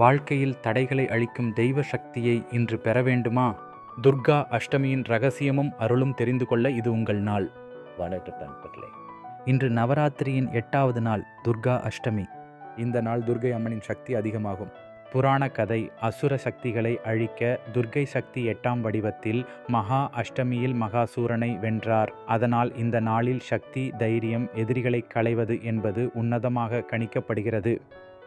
வாழ்க்கையில் தடைகளை அழிக்கும் தெய்வ சக்தியை இன்று பெற வேண்டுமா? துர்கா அஷ்டமியின் ரகசியமும் அருளும் தெரிந்து கொள்ள இது உங்கள் நாள். வணக்கம் நண்பர்களே. இன்று நவராத்திரியின் எட்டாவது நாள் துர்கா அஷ்டமி. இந்த நாள் துர்கை அம்மனின் சக்தி அதிகமாகும். புராண கதை அசுர சக்திகளை அழிக்க துர்கை சக்தி எட்டாம் வடிவத்தில் மகா அஷ்டமியில் மகாசூரனை வென்றார். அதனால் இந்த நாளில் சக்தி தைரியம் எதிரிகளை களைவது என்பது உன்னதமாக கணிக்கப்படுகிறது.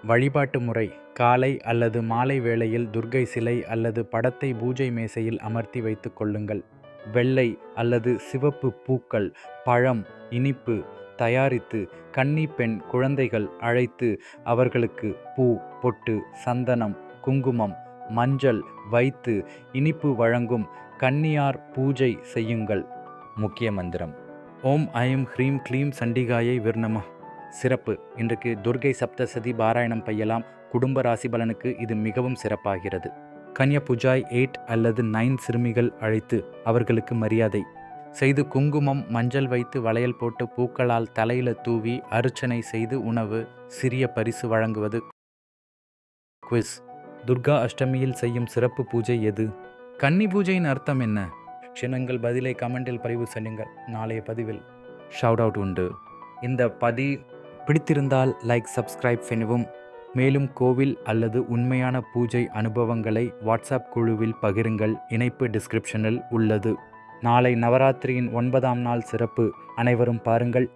வழிபாட்டு முறை காலை அல்லது மாலை வேளையில் துர்கை சிலை அல்லது படத்தை பூஜை மேசையில் அமர்த்தி வைத்துக் கொள்ளுங்கள். வெள்ளை அல்லது சிவப்பு பூக்கள் பழம் இனிப்பு தயாரித்து கன்னி பெண் குழந்தைகள் அழைத்து அவர்களுக்கு பூ பொட்டு சந்தனம் குங்குமம் மஞ்சள் வைத்து இனிப்பு வழங்கும் கன்னியார் பூஜை செய்யுங்கள். முக்கிய மந்திரம். ஓம் ஐம் ஹ்ரீம் க்ளீம் சண்டிகாயை விர்ணமா சிறப்பு. இன்றைக்கு துர்கை சப்தசதி பாராயணம் பையலாம் குடும்ப ராசி பலனுக்கு இது மிகவும் சிறப்பாகிறது. கன்யா புஜாய் எயிட் அல்லது நைன் சிறுமிகள் அழைத்து அவர்களுக்கு மரியாதை. செய்து குங்குமம் மஞ்சள் வைத்து வளையல் போட்டு பூக்களால் தலையில தூவி அர்ச்சனை செய்து உணவு சிறிய பரிசு வழங்குவது. குவிஸ் துர்கா அஷ்டமியில் செய்யும் சிறப்பு பூஜை எது? கன்னி பூஜையின் அர்த்தம் என்ன? சின்னங்கள் பதிலை கமெண்டில் பதிவு செய்யுங்கள். நாளைய பதிவில். ஷவுட் அவுட் உண்டு. இந்த பதி பிடித்திருந்தால் லைக் சப்ஸ்கிரைப் எனவும் மேலும் கோவில் அல்லது உண்மையான பூஜை அனுபவங்களை வாட்ஸ்அப் குழுவில் பகிருங்கள். இணைப்பு டிஸ்கிரிப்ஷனில் உள்ளது. நாளை நவராத்திரியின் ஒன்பதாம் நாள் சிறப்பு. அனைவரும் பாருங்கள்.